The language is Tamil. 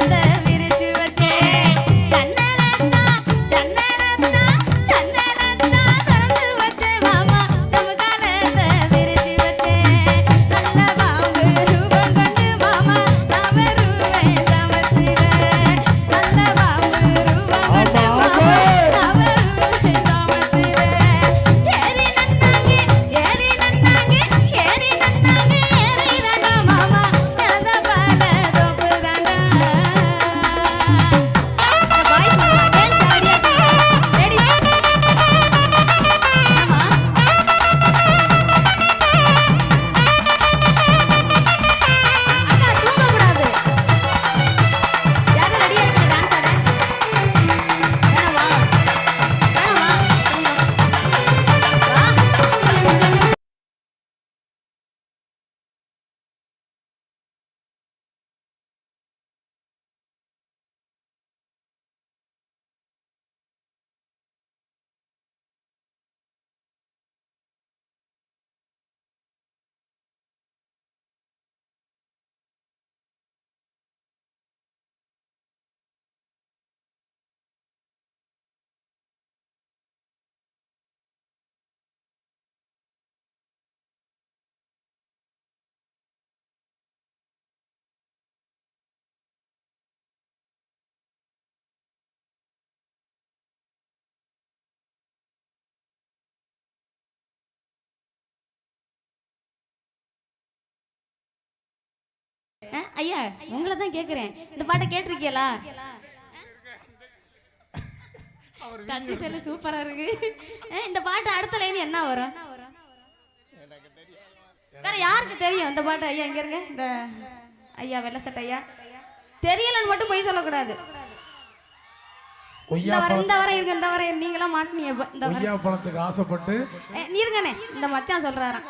and then ஆ, ஐயா உங்களை தான் கேட்குறேன் இந்த பாட்டை கேட்டிருக்கீங்களா? தச்சு செல்லு சூப்பரா இருக்கு. இந்த பாட்டு அடுத்த லைன் என்ன வரும்? வேற யாருக்கு தெரியும் இந்த பாட்டு ஐயா? இங்க இருங்க. இந்த ஐயா வெள்ளை சட்டை ஐயா. தெரியலன்னு மட்டும் போய் சொல்லக்கூடாது. இந்த வர இந்த வர இருங்க இந்த வர நீங்களாம் மாட்டினீங்க இப்ப. இந்த ஒய்யா பழத்துக்கு ஆசைப்பட்டு இருங்கண்ணே இந்த மச்சான் சொல்றாராம்.